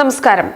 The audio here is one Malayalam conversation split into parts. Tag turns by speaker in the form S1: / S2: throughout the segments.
S1: നമസ്കാരം.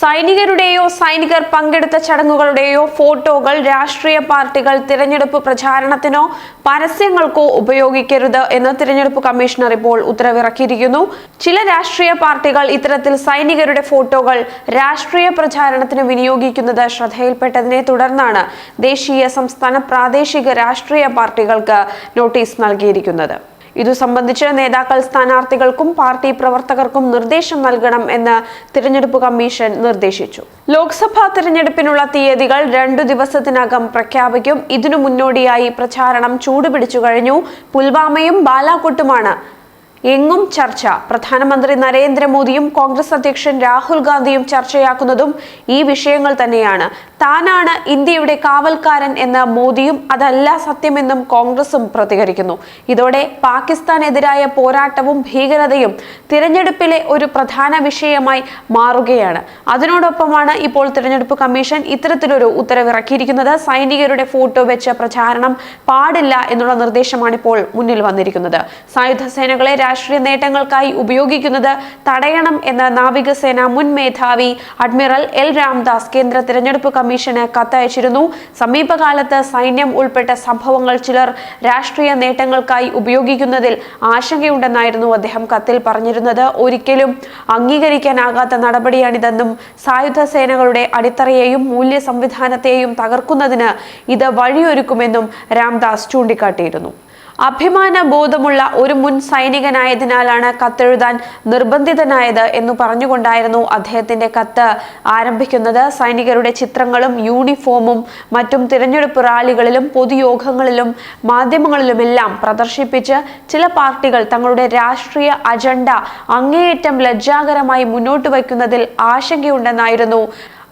S1: സൈനികരുടെയോ സൈനികർ പങ്കെടുത്ത ചടങ്ങുകളുടെയോ ഫോട്ടോകൾ രാഷ്ട്രീയ പാർട്ടികൾ തിരഞ്ഞെടുപ്പ് പ്രചാരണത്തിനോ പരസ്യങ്ങൾക്കോ ഉപയോഗിക്കരുത് എന്ന് തിരഞ്ഞെടുപ്പ് കമ്മീഷണർ ഇപ്പോൾ ഉത്തരവിറക്കിയിരിക്കുന്നു. ചില രാഷ്ട്രീയ പാർട്ടികൾ ഇത്തരത്തിൽ സൈനികരുടെ ഫോട്ടോകൾ രാഷ്ട്രീയ പ്രചാരണത്തിന് വിനിയോഗിക്കുന്നത് ശ്രദ്ധയിൽപ്പെട്ടതിനെ തുടർന്നാണ് ദേശീയ സംസ്ഥാന പ്രാദേശിക രാഷ്ട്രീയ പാർട്ടികൾക്ക് നോട്ടീസ് നൽകിയിരിക്കുന്നത്. ഇതു സംബന്ധിച്ച് നേതാക്കൾ സ്ഥാനാർത്ഥികൾക്കും പാർട്ടി പ്രവർത്തകർക്കും നിർദ്ദേശം നൽകണം എന്ന് തിരഞ്ഞെടുപ്പ് കമ്മീഷൻ നിർദ്ദേശിച്ചു. ലോക്സഭാ തിരഞ്ഞെടുപ്പിനുള്ള തീയതികൾ രണ്ടു ദിവസത്തിനകം പ്രഖ്യാപിക്കും. ഇതിനു മുന്നോടിയായി പ്രചാരണം ചൂടുപിടിച്ചു കഴിഞ്ഞു. പുൽവാമയും ബാലാകോട്ടുമാണ് എങ്ങും ചർച്ച. പ്രധാനമന്ത്രി നരേന്ദ്രമോദിയും കോൺഗ്രസ് അധ്യക്ഷൻ രാഹുൽ ഗാന്ധിയും ചർച്ചയാക്കുന്നതും ഈ വിഷയങ്ങൾ തന്നെയാണ്. താനാണ് ഇന്ത്യയുടെ കാവൽക്കാരൻ എന്ന മോദിയും അതല്ല സത്യമെന്നും കോൺഗ്രസും പ്രതികരിക്കുന്നു. ഇതോടെ പാകിസ്ഥാനെതിരായ പോരാട്ടവും ഭീകരതയും തിരഞ്ഞെടുപ്പിലെ ഒരു പ്രധാന വിഷയമായി മാറുകയാണ്. അതിനോടൊപ്പമാണ് ഇപ്പോൾ തിരഞ്ഞെടുപ്പ് കമ്മീഷൻ ഇത്തരത്തിലൊരു ഉത്തരവിറക്കിയിരിക്കുന്നത്. സൈനികരുടെ ഫോട്ടോ വെച്ച പ്രചാരണം പാടില്ല എന്നുള്ള നിർദ്ദേശമാണ് ഇപ്പോൾ മുന്നിൽ വന്നിരിക്കുന്നത്. സായുധ സേനകളെ രാഷ്ട്രീയ നേട്ടങ്ങൾക്കായി ഉപയോഗിക്കുന്നത് തടയണം എന്ന് നാവികസേന മുൻ മേധാവി അഡ്മിറൽ എൽ രാംദാസ് കേന്ദ്ര തിരഞ്ഞെടുപ്പ് കമ്മീഷന് കത്തയച്ചിരുന്നു. സമീപകാലത്ത് സൈന്യം ഉൾപ്പെട്ട സംഭവങ്ങൾ ചിലർ രാഷ്ട്രീയ നേട്ടങ്ങൾക്കായി ഉപയോഗിക്കുന്നതിൽ ആശങ്കയുണ്ടെന്നായിരുന്നു അദ്ദേഹം കത്തിൽ പറഞ്ഞിരുന്നത്. ഒരിക്കലും അംഗീകരിക്കാനാകാത്ത നടപടിയാണിതെന്നും സായുധ സേനകളുടെ അടിത്തറയെയും മൂല്യ സംവിധാനത്തെയും തകർക്കുന്നതിന് ഇത് വഴിയൊരുക്കുമെന്നും രാംദാസ് ചൂണ്ടിക്കാട്ടിയിരുന്നു. അഭിമാന ബോധമുള്ള ഒരു മുൻ സൈനികനായതിനാലാണ് കത്തെഴുതാൻ നിർബന്ധിതനായത് എന്ന് പറഞ്ഞുകൊണ്ടായിരുന്നു അദ്ദേഹത്തിന്റെ കത്ത് ആരംഭിക്കുന്നത്. സൈനികരുടെ ചിത്രങ്ങളും യൂണിഫോമും മറ്റും തിരഞ്ഞെടുപ്പ് റാലികളിലും പൊതുയോഗങ്ങളിലും മാധ്യമങ്ങളിലുമെല്ലാം പ്രദർശിപ്പിച്ച് ചില പാർട്ടികൾ തങ്ങളുടെ രാഷ്ട്രീയ അജണ്ട അങ്ങേയറ്റം ലജ്ജാകരമായി മുന്നോട്ട് വയ്ക്കുന്നതിൽ ആശങ്കയുണ്ടെന്നായിരുന്നു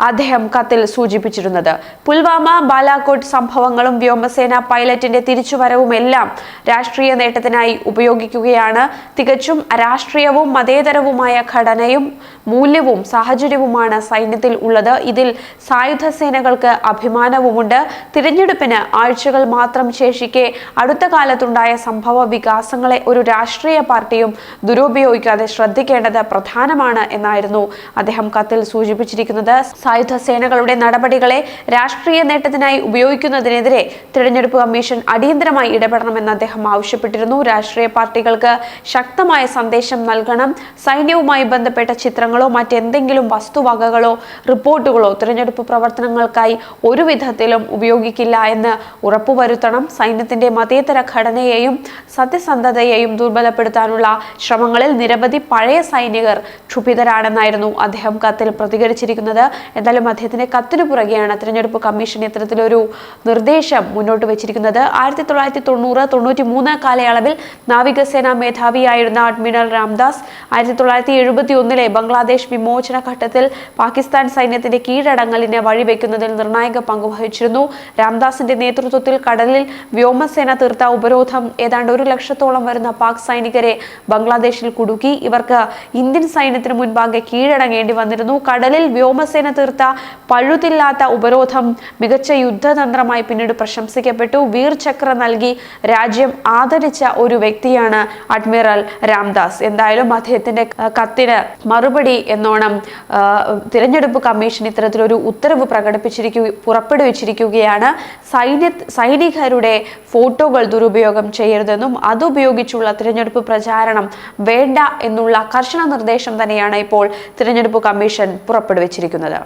S1: അദ്ദേഹം കത്തിൽ സൂചിപ്പിച്ചിരുന്നത്. പുൽവാമ ബാലാകോട്ട് സംഭവങ്ങളും വ്യോമസേന പൈലറ്റിന്റെ തിരിച്ചുവരവുമെല്ലാം രാഷ്ട്രീയ നേട്ടത്തിനായി ഉപയോഗിക്കുകയാണ്. തികച്ചും രാഷ്ട്രീയവും മതേതരവുമായ ഘടനയും മൂല്യവും സാഹചര്യവുമാണ് സൈന്യത്തിൽ ഉള്ളത്. ഇതിൽ സായുധ സേനകൾക്ക് അഭിമാനവുമുണ്ട്. തിരഞ്ഞെടുപ്പിന് ആഴ്ചകൾ മാത്രം ശേഷിക്കെ അടുത്ത കാലത്തുണ്ടായ സംഭവ വികാസങ്ങളെ ഒരു രാഷ്ട്രീയ പാർട്ടിയും ദുരുപയോഗിക്കാതെ ശ്രദ്ധിക്കേണ്ടത് പ്രധാനമാണ് എന്നായിരുന്നു അദ്ദേഹം കത്തിൽ സൂചിപ്പിച്ചിരിക്കുന്നത്. സായുധ സേനകളുടെ നടപടികളെ രാഷ്ട്രീയ നേട്ടത്തിനായി ഉപയോഗിക്കുന്നതിനെതിരെ തിരഞ്ഞെടുപ്പ് കമ്മീഷൻ അടിയന്തരമായി ഇടപെടണമെന്ന് അദ്ദേഹം ആവശ്യപ്പെട്ടിരുന്നു. രാഷ്ട്രീയ പാർട്ടികൾക്ക് ശക്തമായ സന്ദേശം നൽകണം. സൈന്യവുമായി ബന്ധപ്പെട്ട ചിത്രങ്ങളോ മറ്റെന്തെങ്കിലും വസ്തുവകകളോ റിപ്പോർട്ടുകളോ തിരഞ്ഞെടുപ്പ് പ്രവർത്തനങ്ങൾക്കായി ഒരുവിധത്തിലും ഉപയോഗിക്കില്ല എന്ന് ഉറപ്പുവരുത്തണം. സൈന്യത്തിന്റെ മതേതര ഘടനയെയും സത്യസന്ധതയെയും ദുർബലപ്പെടുത്താനുള്ള ശ്രമങ്ങളിൽ നിരവധി പഴയ സൈനികർ ക്ഷുഭിതരാണെന്നായിരുന്നു അദ്ദേഹം കത്തിൽ പ്രതികരിച്ചിരിക്കുന്നത്. എന്തായാലും അദ്ദേഹത്തിന്റെ കത്തിനു പുറകെയാണ് തിരഞ്ഞെടുപ്പ് കമ്മീഷൻ ഇത്തരത്തിലൊരു നിർദ്ദേശം മുന്നോട്ട് വെച്ചിരിക്കുന്നത്. ആയിരത്തി തൊള്ളായിരത്തി തൊണ്ണൂറ് തൊണ്ണൂറ്റി മൂന്ന് കാലയളവിൽ നാവികസേന മേധാവിയായിരുന്ന അഡ്മിറൽ രാംദാസ് ആയിരത്തി തൊള്ളായിരത്തി എഴുപത്തി ഒന്നിലെ ബംഗ്ലാദേശ് വിമോചന ഘട്ടത്തിൽ പാകിസ്ഥാൻ സൈന്യത്തിന്റെ കീഴടങ്ങലിനെ വഴിവെക്കുന്നതിൽ നിർണായക പങ്ക് വഹിച്ചിരുന്നു. രാംദാസിന്റെ നേതൃത്വത്തിൽ കടലിൽ വ്യോമസേന തീർത്ത ഉപരോധം ഏതാണ്ട് ഒരു ലക്ഷത്തോളം വരുന്ന പാക് സൈനികരെ ബംഗ്ലാദേശിൽ കുടുക്കി. ഇവർക്ക് ഇന്ത്യൻ സൈന്യത്തിന് മുൻപാകെ കീഴടങ്ങേണ്ടി വന്നിരുന്നു. കടലിൽ വ്യോമസേന തീർത്ത പഴുതില്ലാത്ത ഉപരോധം മികച്ച യുദ്ധതന്ത്രമായി പിന്നീട് പ്രശംസിക്കപ്പെട്ടു. വീർ ചക്ര നൽകി രാജ്യം ആദരിച്ച ഒരു വ്യക്തിയാണ് അഡ്മിറൽ രാംദാസ്. എന്തായാലും അദ്ദേഹത്തിന്റെ കത്തിന് മറുപടി എന്നോണം തിരഞ്ഞെടുപ്പ് കമ്മീഷൻ ഇത്തരത്തിലൊരു ഉത്തരവ് പ്രകടിപ്പിച്ചിരിക്കു പുറപ്പെടുവിച്ചിരിക്കുകയാണ്. സൈന്യ സൈനികരുടെ ഫോട്ടോകൾ ദുരുപയോഗം ചെയ്യരുതെന്നും അതുപയോഗിച്ചുള്ള തിരഞ്ഞെടുപ്പ് പ്രചാരണം വേണ്ട എന്നുള്ള കർശന നിർദ്ദേശം തന്നെയാണ് ഇപ്പോൾ തിരഞ്ഞെടുപ്പ് കമ്മീഷൻ പുറപ്പെടുവിച്ചിരിക്കുന്നത്.